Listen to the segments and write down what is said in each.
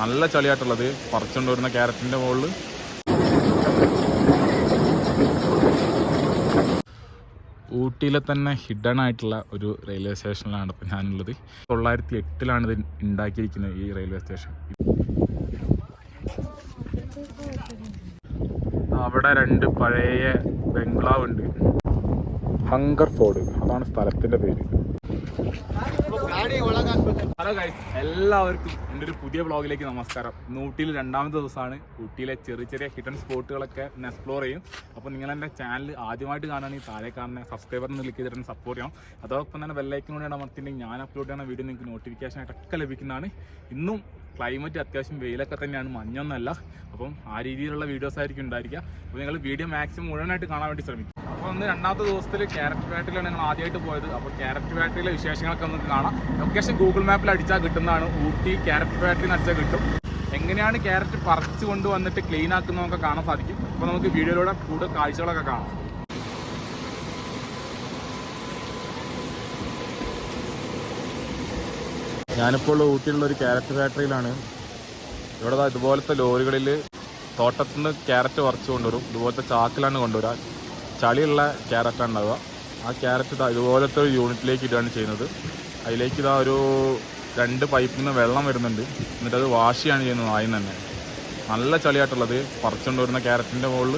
നല്ല ചളിയായിട്ടുള്ളത്. പറിച്ചുകൊണ്ട് വരുന്ന ക്യാരറ്റിന്റെ മുകളിൽ ഊട്ടിയിലെ തന്നെ ഹിഡൻ ആയിട്ടുള്ള ഒരു റെയിൽവേ സ്റ്റേഷനിലാണ് ഇപ്പം ഞാനുള്ളത്. തൊള്ളായിരത്തി എട്ടിലാണ് ഇത് ഉണ്ടാക്കിയിരിക്കുന്നത് ഈ റെയിൽവേ സ്റ്റേഷൻ. അവിടെ രണ്ട് പഴയ ബംഗ്ലാവ് ഉണ്ട് ഹങ്കർ ഫോർഡ് അതാണ് സ്ഥലത്തിന്റെ പേര്. എല്ലാവർക്കും എന്റെ ഒരു പുതിയ വ്ളോഗിലേക്ക് നമസ്കാരം. ഇന്ന് ഊട്ടിയിൽ രണ്ടാമത്തെ ദിവസമാണ്. ഊട്ടിയിലെ ചെറിയ ചെറിയ ഹിഡൻ സ്പോട്ടുകളൊക്കെ ഒന്ന് എക്സ്പ്ലോർ ചെയ്യും. അപ്പോൾ നിങ്ങൾ എന്റെ ചാനൽ ആദ്യമായിട്ട് കാണുകയാണെങ്കിൽ താഴെ കാണുന്ന സബ്സ്ക്രൈബറിന് ക്ലിക്ക് ചെയ്തിട്ട് സപ്പോർട്ട് ചെയ്യണം. അതോടൊപ്പം തന്നെ ബെല്ലൈക്കൻ കൂടെ അമർത്തിയിട്ടുണ്ടെങ്കിൽ ഞാൻ അപ്ലോഡ് ചെയ്യുന്ന വീഡിയോ നിങ്ങൾക്ക് നോട്ടിഫിക്കേഷൻ ആയിട്ടൊക്കെ ലഭിക്കുന്നതാണ്. ഇന്നും ക്ലൈമറ്റ് അത്യാവശ്യം വെയിലൊക്കെ തന്നെയാണ് മഞ്ഞൊന്നല്ല അപ്പം ആ രീതിയിലുള്ള വീഡിയോസ് ആയിരിക്കും ഉണ്ടായിരിക്കുക. അപ്പോൾ നിങ്ങൾ വീഡിയോ മാക്സിമം മുഴുവനായിട്ട് കാണാൻ വേണ്ടി ശ്രമിക്കും ഒന്ന് രണ്ടാമത്തെ ദിവസത്തിൽ ക്യാരറ്റ് ഫാക്ടറിയിലാണ് ഞങ്ങൾ ആദ്യമായിട്ട് പോയത്. അപ്പോൾ ക്യാരറ്റ് ഫാക്ടറിയിലെ വിശേഷങ്ങളൊക്കെ നമുക്ക് കാണാം. ലൊക്കേഷൻ ഗൂഗിൾ മാപ്പിൽ അടിച്ചാൽ കിട്ടുന്നതാണ്. ഊട്ടി ക്യാരറ്റ് ഫാക്ടറി എന്ന് അടിച്ചാൽ കിട്ടും. എങ്ങനെയാണ് ക്യാരറ്റ് പറിച്ച് കൊണ്ടുവന്നിട്ട് ക്ലീൻ ആക്കുന്നതൊക്കെ കാണാൻ സാധിക്കും. അപ്പോൾ നമുക്ക് വീഡിയോയിലൂടെ കൂടുതൽ കാഴ്ചകളൊക്കെ കാണാം. ഞാനിപ്പോൾ ഊട്ടിയിലുള്ള ഒരു ക്യാരറ്റ് ഫാക്ടറിയിലാണ്. ഇവിടെ ഇതുപോലത്തെ ലോറികളിൽ തോട്ടത്തിൽ നിന്ന് ക്യാരറ്റ് പറിച്ച് കൊണ്ടുവരും. ഇതുപോലത്തെ ചാക്കിലാണ് കൊണ്ടുവരിക ചളിയുള്ള ക്യാരറ്റാണ് ഉണ്ടാവുക. ആ ക്യാരറ്റ് ഇതാ ഇതുപോലത്തെ ഒരു യൂണിറ്റിലേക്ക് ഇടുകയാണ് ചെയ്യുന്നത്. അതിലേക്ക് ഇതാ ഒരു രണ്ട് പൈപ്പിൽ നിന്ന് വെള്ളം വരുന്നുണ്ട്. എന്നിട്ട് അത് വാഷ് ചെയ്യുന്നത് ആദ്യം തന്നെ. നല്ല ചളിയായിട്ടുള്ളത്. പറിച്ചുകൊണ്ട് വരുന്ന ക്യാരറ്റിന്റെ മുകളിൽ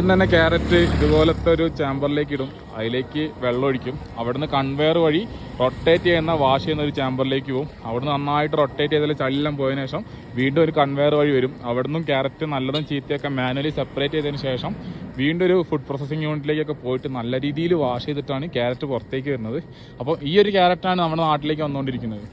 ആദ്യം തന്നെ ക്യാരറ്റ് ഇതുപോലത്തെ ഒരു ചാമ്പറിലേക്ക് ഇടും. അതിലേക്ക് വെള്ളം ഒഴിക്കും. അവിടുന്ന് കൺവെയർ വഴി റൊട്ടേറ്റ് ചെയ്യുന്ന വാഷ് ചെയ്യുന്ന ഒരു ചാമ്പറിലേക്ക് പോകും അവിടുന്ന് നന്നായിട്ട് റൊട്ടേറ്റ് ചെയ്തതിൽ ചളിയെല്ലാം പോയതിനു ശേഷം വീണ്ടും ഒരു കൺവെയർ വഴി വരും. അവിടുന്ന് ക്യാരറ്റ് നല്ലതും ചീത്തയൊക്കെ മാനുവലി സെപ്പറേറ്റ് ചെയ്തതിന് ശേഷം വീണ്ടും ഒരു ഫുഡ് പ്രോസസ്സിംഗ് യൂണിറ്റിലേക്കൊക്കെ പോയിട്ട് നല്ല രീതിയിൽ വാഷ് ചെയ്തിട്ടാണ് ക്യാരറ്റ് പുറത്തേക്ക് വരുന്നത്. അപ്പോൾ ഈ ഒരു ക്യാരറ്റാണ് നമ്മുടെ നാട്ടിലേക്ക് വന്നുകൊണ്ടിരിക്കുന്നത്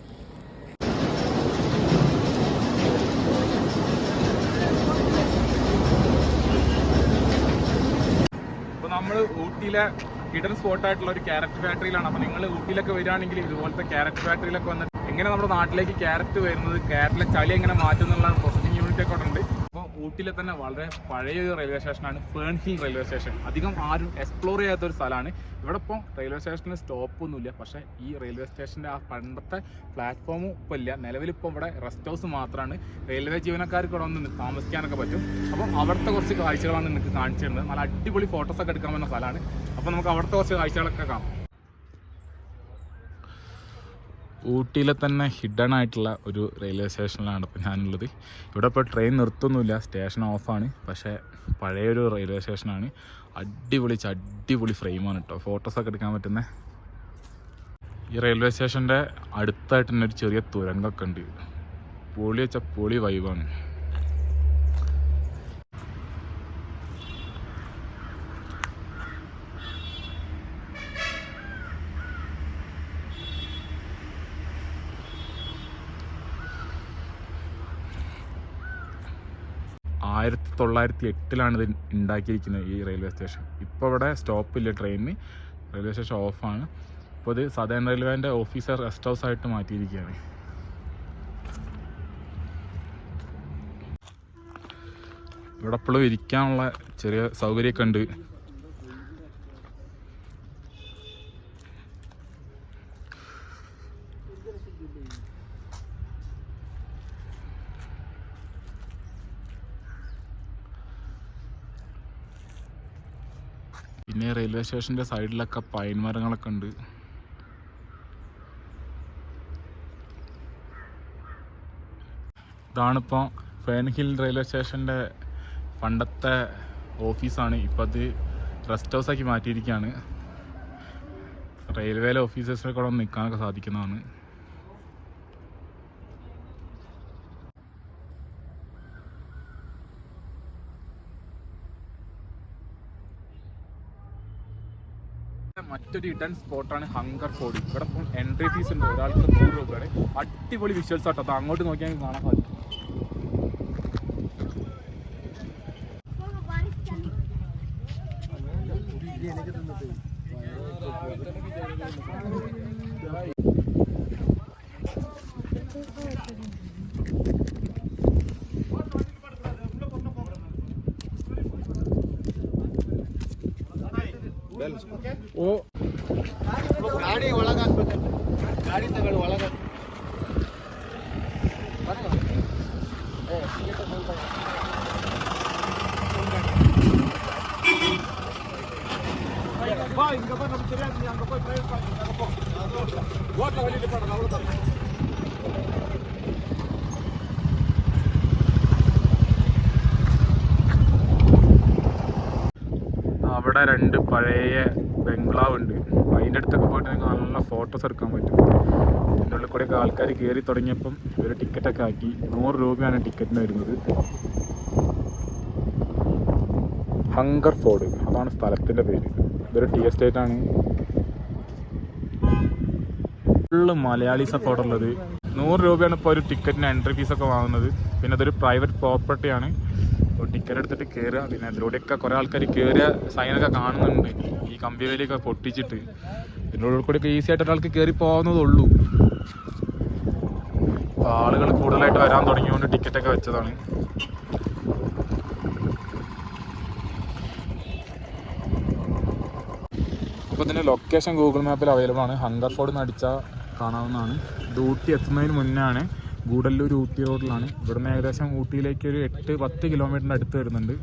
അപ്പോൾ നമ്മൾ ഊട്ടിയിലെ ഹിഡൻ സ്പോട്ടായിട്ടുള്ള ഒരു ക്യാരറ്റ് ഫാക്ടറിയിലാണ് അപ്പോൾ നിങ്ങൾ ഊട്ടിയിലൊക്കെ വരികയാണെങ്കിൽ ഇതുപോലത്തെ ക്യാരറ്റ് ഫാക്ടറിയിലൊക്കെ വന്ന് എങ്ങനെ നമ്മുടെ നാട്ടിലേക്ക് ക്യാരറ്റ് വരുന്നത് ക്യാരറ്റിലെ ചളി എങ്ങനെ മാറ്റുന്നുള്ള പ്രോസസ്സിംഗ് യൂണിറ്റ് ഒക്കെ ഉണ്ട് ഊട്ടിയിലെ തന്നെ വളരെ പഴയ ഒരു റെയിൽവേ സ്റ്റേഷനാണ് ഫേൺ റെയിൽവേ സ്റ്റേഷൻ അധികം ആരും എക്സ്പ്ലോർ ചെയ്യാത്ത ഒരു സ്ഥലമാണ്. ഇവിടെ ഇപ്പോൾ റെയിൽവേ സ്റ്റേഷനിൽ സ്റ്റോപ്പൊന്നുമില്ല പക്ഷേ ഈ റെയിൽവേ സ്റ്റേഷന്റെ ആ പണ്ടത്തെ പ്ലാറ്റ്ഫോമും ഇപ്പോൾ ഇല്ല. നിലവിലിപ്പോൾ ഇവിടെ റെസ്റ്റ് ഹൗസ് മാത്രമാണ് റെയിൽവേ ജീവനക്കാർക്ക് ഇവിടെ ഒന്ന് താമസിക്കാനൊക്കെ പറ്റും. അപ്പം അവിടുത്തെ കുറച്ച് കാഴ്ചകളാണ് നിങ്ങൾക്ക് കാണിച്ചു തരുന്നത്. നല്ല അടിപൊളി ഫോട്ടോസൊക്കെ എടുക്കാൻ പറ്റുന്ന സ്ഥലമാണ്. അപ്പോൾ നമുക്ക് അവിടുത്തെ കുറച്ച് കാഴ്ചകളൊക്കെ കാണാം. ഊട്ടിയിലെ തന്നെ ഹിഡൻ ആയിട്ടുള്ള ഒരു റെയിൽവേ സ്റ്റേഷനിലാണ് ഇപ്പോൾ ഞാനുള്ളത്. ഇവിടെ ഇപ്പോൾ ട്രെയിൻ നിർത്തുന്നില്ല സ്റ്റേഷൻ ഓഫാണ് പക്ഷേ പഴയൊരു റെയിൽവേ സ്റ്റേഷനാണ് അടിപൊളി അടിപൊളി ഫ്രെയിമാണ് കേട്ടോ. ഫോട്ടോസൊക്കെ എടുക്കാൻ പറ്റുന്ന. ഈ റെയിൽവേ സ്റ്റേഷന്റെ അടുത്തായിട്ട് തന്നെ ഒരു ചെറിയ തുരങ്കമൊക്കെ ഉണ്ട്. പൊളി വെച്ചാൽ പൊളി വൈബാണ് തൊള്ളായിരത്തി എട്ടിലാണ് ഇത് ഉണ്ടാക്കിയിരിക്കുന്നത് ഈ റെയിൽവേ സ്റ്റേഷൻ ഇപ്പോൾ ഇവിടെ സ്റ്റോപ്പില്ല ട്രെയിനിന് റെയിൽവേ സ്റ്റേഷൻ ഓഫാണ് ഇപ്പോൾ ഇത് സദേൺ റെയിൽവേന്റെ ഓഫീസർ റെസ്റ്റ് ഹൗസ് ആയിട്ട് മാറ്റിയിരിക്കുകയാണ്. ഇവിടെ എപ്പോഴും ഇരിക്കാനുള്ള ചെറിയ സൗകര്യമൊക്കെ ഉണ്ട്. പിന്നെ റെയിൽവേ സ്റ്റേഷന്റെ സൈഡിലൊക്കെ പൈൻ മരങ്ങളൊക്കെ ഉണ്ട്. ഇതാണിപ്പോൾ ഫേൺ ഹിൽ റെയിൽവേ സ്റ്റേഷന്റെ പണ്ടത്തെ ഓഫീസാണ് ഇപ്പം അത് റെസ്റ്റ് ഹൗസാക്കി മാറ്റിയിരിക്കുകയാണ് റെയിൽവേയിലെ ഓഫീസേഴ്സിനെ കൂടെ നിൽക്കാനൊക്കെ സാധിക്കുന്നതാണ്. മറ്റൊരു ഇടൻ സ്പോട്ടാണ് ഹങ്കർ ഫോർഡ് ഇവിടെ ഇപ്പം എൻട്രി ഫീസ് ഉണ്ട്. ഒരാൾക്ക് നൂറ് രൂപയാണ് അടിപൊളി വിഷ്വൽസ് ആട്ടോ. അത് അങ്ങോട്ട് നോക്കിയാൽ കാണാൻ സാധിക്കും ಓ ಗಾಡಿ ಒಳಗೆ ಹಾಕ್ಬೇಕು ಗಾಡಿ ತಗೊಳ್ಳಿ ಒಳಗೆ അവിടെ രണ്ട് പഴയ ബംഗ്ലാവ് ഉണ്ട് അതിന്റെ അടുത്തൊക്കെ പോയിട്ട് നിങ്ങൾക്ക് നല്ല ഫോട്ടോസ് എടുക്കാൻ പറ്റും. അതിന്റെ ഉള്ളിൽ കൂടെയൊക്കെ ആൾക്കാർ കയറി തുടങ്ങിയപ്പം ഒരു ടിക്കറ്റൊക്കെ ആക്കി. നൂറ് രൂപയാണ് ടിക്കറ്റിന് വരുന്നത്. ഹങ്കർ ഫോർഡ് അതാണ് സ്ഥലത്തിന്റെ പേര്. ഇതൊരു ടീ എസ്റ്റേറ്റ് ആണ്. ഫുള്ള് മലയാളീസ് ഒക്കെ അവിടെ ഉള്ളത്. നൂറ് രൂപയാണ് ഇപ്പോൾ ഒരു ടിക്കറ്റിന് എൻട്രി ഫീസൊക്കെ വാങ്ങുന്നത്. പിന്നെ അതൊരു പ്രൈവറ്റ് പ്രോപ്പർട്ടിയാണ് അപ്പോൾ ടിക്കറ്റ് എടുത്തിട്ട് കയറുക പിന്നെ അതിലൂടെയൊക്കെ കുറേ ആൾക്കാർ കയറിയ സൈനൊക്കെ കാണുന്നുണ്ട്. ഈ കമ്പി വേലിയൊക്കെ പൊട്ടിച്ചിട്ട്. ഇതിനുള്ളിൽ കൂടെയൊക്കെ ഈസി ആയിട്ട് ഒരാൾക്ക് കയറി പോകുന്നതേ ഉള്ളൂ അപ്പോൾ ആളുകൾ കൂടുതലായിട്ട് വരാൻ തുടങ്ങിയതുകൊണ്ട് ടിക്കറ്റൊക്കെ വെച്ചതാണ്. അപ്പോൾ ഇതിന്റെ ലൊക്കേഷൻ ഗൂഗിൾ മാപ്പിൽ അവൈലബിൾ ആണ്. ഹങ്കർ ഫോർഡ് എന്ന് അടിച്ചാൽ കാണാവുന്നതാണ്. ഡ്യൂട്ടി എത്തുന്നതിന് മുന്നേ ആണ് ഗൂഡല്ലൂർ ഊട്ടി റോഡിലാണ്. ഇവിടുന്ന് ഏകദേശം ഊട്ടിയിലേക്ക് ഒരു എട്ട് പത്ത് കിലോമീറ്ററിന്റെ അടുത്ത് വരുന്നുണ്ട്.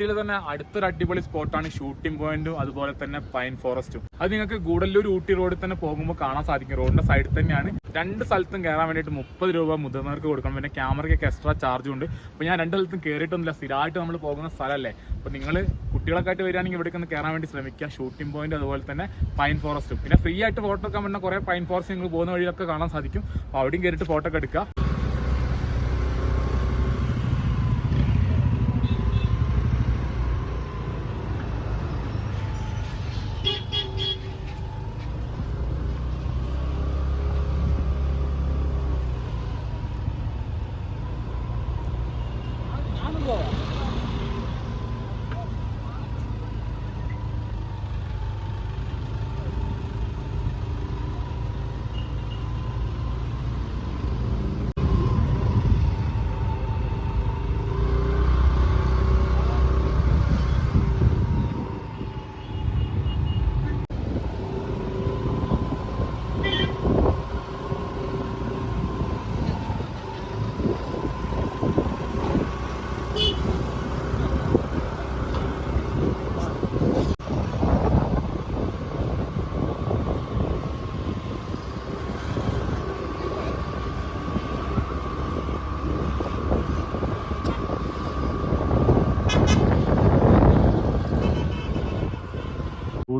ഊട്ടിയിൽ തന്നെ അടുത്തൊരു അടിപൊളി സ്പോട്ടാണ് ഷൂട്ടിംഗ് പോയിന്റും അതുപോലെ തന്നെ പൈൻ ഫോറസ്റ്റും. അത് നിങ്ങൾക്ക് ഗൂഡല്ലൂർ ഊട്ടി റോഡിൽ തന്നെ പോകുമ്പോൾ കാണാൻ സാധിക്കും. റോഡിന്റെ സൈഡിൽ തന്നെയാണ്. രണ്ട് സ്ഥലത്തും കയറാൻ വേണ്ടിയിട്ട് മുപ്പത് രൂപ മുതിർന്നവർക്ക് കൊടുക്കണം. പിന്നെ ക്യാമറയ്ക്ക് എക്സ്ട്രാ ചാർജും ഉണ്ട്. അപ്പോൾ ഞാൻ രണ്ട് സ്ഥലത്തും കയറിയിട്ടൊന്നുമില്ല സ്ഥിരമായിട്ട് നമ്മൾ പോകുന്ന സ്ഥലമല്ലേ. അപ്പോൾ നിങ്ങൾ കുട്ടികളൊക്കെ ആയിട്ട് വരികയാണെങ്കിൽ ഇവിടേക്ക് ഒന്ന് കയറാൻ വേണ്ടി ശ്രമിക്കുക. ഷൂട്ടിംഗ് പോയിന്റ് അതുപോലെ തന്നെ പൈൻ ഫോറസ്റ്റും. പിന്നെ ഫ്രീ ആയിട്ട് ഫോട്ടോ എടുക്കാൻ പറ്റുന്ന കുറേ പൈൻ ഫോറസ്റ്റ് നിങ്ങൾ പോകുന്ന വഴിയിലൊക്കെ കാണാൻ സാധിക്കും. അപ്പോൾ അവിടെയും കയറിയിട്ട് ഫോട്ടോ ഒക്കെ എടുക്കുക.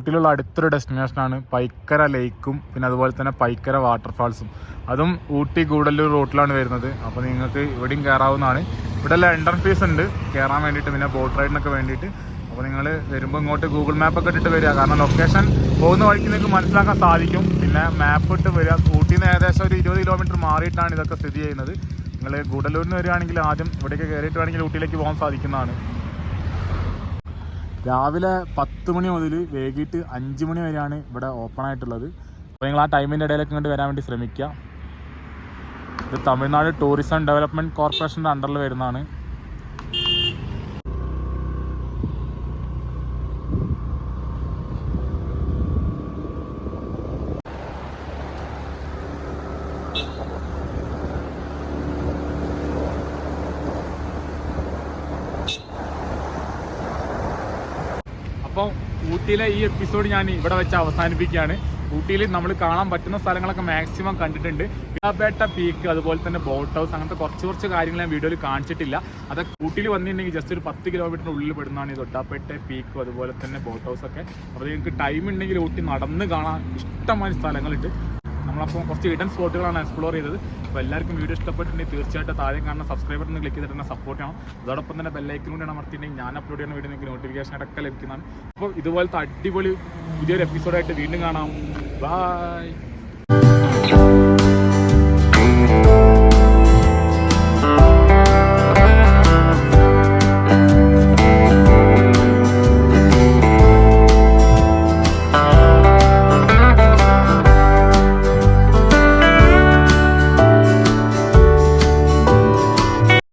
ഊട്ടിയിലുള്ള അടുത്തൊരു ഡെസ്റ്റിനേഷനാണ് പൈക്കര ലേക്കും പിന്നെ അതുപോലെ തന്നെ പൈക്കര വാട്ടർഫാൾസും. അതും ഊട്ടി ഗൂഡല്ലൂർ റൂട്ടിലാണ് വരുന്നത്. അപ്പോൾ നിങ്ങൾക്ക് ഇവിടെയും കയറാവുന്നതാണ് ഇവിടെ എല്ലാം എൻട്രൻ ഫീസ് ഉണ്ട്. കയറാൻ വേണ്ടിയിട്ട് പിന്നെ ബോട്ട് റൈഡിനൊക്കെ വേണ്ടിയിട്ട്. അപ്പോൾ നിങ്ങൾ വരുമ്പോൾ ഇങ്ങോട്ട് ഗൂഗിൾ മാപ്പൊക്കെ ഇട്ടിട്ട് വരിക. കാരണം ലൊക്കേഷൻ പോകുന്ന വഴിക്ക് നിങ്ങൾക്ക് മനസ്സിലാക്കാൻ സാധിക്കും. പിന്നെ മാപ്പ് ഇട്ട് വരിക. ഊട്ടിയിൽ നിന്ന് ഏകദേശം ഒരു ഇരുപത് കിലോമീറ്റർ മാറിയിട്ടാണ് ഇതൊക്കെ സ്ഥിതി ചെയ്യുന്നത്. നിങ്ങൾ ഗൂഡല്ലൂരിൽ നിന്ന് വരികയാണെങ്കിൽ ആദ്യം ഇവിടേക്ക് കയറിയിട്ട് വേണമെങ്കിൽ ഊട്ടിയിലേക്ക് പോകാൻ സാധിക്കുന്നതാണ്. രാവിലെ പത്ത് മണി മുതൽ വൈകിട്ട് അഞ്ച് മണി വരെയാണ് ഇവിടെ ഓപ്പൺ ആയിട്ടുള്ളത്. അപ്പോൾ നിങ്ങൾ ആ ടൈമിന്റെ ഇടയിലൊക്കെ ഇങ്ങോട്ട് വരാൻ വേണ്ടി ശ്രമിക്കുക ഇത് തമിഴ്നാട് ടൂറിസം ഡെവലപ്മെന്റ് കോർപ്പറേഷന്റെ അണ്ടറിൽ വരുന്നതാണ്. അപ്പോൾ ഊട്ടിയിലെ ഈ എപ്പിസോഡ് ഞാൻ ഇവിടെ വെച്ച് അവസാനിപ്പിക്കുകയാണ്. ഊട്ടിയിൽ നമ്മൾ കാണാൻ പറ്റുന്ന സ്ഥലങ്ങളൊക്കെ മാക്സിമം കണ്ടിട്ടുണ്ട്. പിലാപേട്ട പീക്ക് അതുപോലെ തന്നെ ബോട്ട് ഹൗസ് അങ്ങനത്തെ കുറച്ച് കുറച്ച് കാര്യങ്ങൾ ഞാൻ വീഡിയോയിൽ കാണിച്ചിട്ടില്ല. അതൊക്കെ ഊട്ടിയിൽ വന്നിട്ടുണ്ടെങ്കിൽ ജസ്റ്റ് ഒരു പത്ത് കിലോമീറ്ററിന് ഉള്ളിൽ പെടുന്നതാണ് ഈ തൊട്ടാപ്പേട്ട പീക്കും അതുപോലെ തന്നെ ബോട്ട് ഹൗസ് ഒക്കെ. അപ്പോൾ നിങ്ങൾക്ക് ടൈം ഉണ്ടെങ്കിൽ ഊട്ടി നടന്ന് കാണാൻ ഇഷ്ടമായ സ്ഥലങ്ങളുണ്ട്. നമ്മളപ്പോൾ കുറച്ച് ഹിഡൻ സ്പോട്ടുകളാണ് എക്സ്പ്ലോർ ചെയ്തത്. അപ്പോൾ എല്ലാവർക്കും വീഡിയോ ഇഷ്ടപ്പെട്ടിട്ടുണ്ടെങ്കിൽ തീർച്ചയായിട്ടും താഴെ കാണുന്ന സബ്സ്ക്രൈബർ ഒന്ന് ക്ലിക്ക് ചെയ്തിട്ട് തന്നെ സപ്പോർട്ട് ചെയ്യണം. അതോടൊപ്പം തന്നെ ബെല്ലൈക്കൻ കൂടി അമർത്തിയിട്ടുണ്ടെങ്കിൽ ഞാൻ അപ്ലോഡ് ചെയ്യുന്ന വീഡിയോ നിങ്ങൾക്ക് നോട്ടിഫിക്കേഷൻ ഇടയ്ക്ക് ലഭിക്കുന്നതാണ്. അപ്പോൾ ഇതുപോലത്തെ അടിപൊളി പുതിയൊരു എപ്പിസോഡായിട്ട് വീണ്ടും കാണാം. ബൈ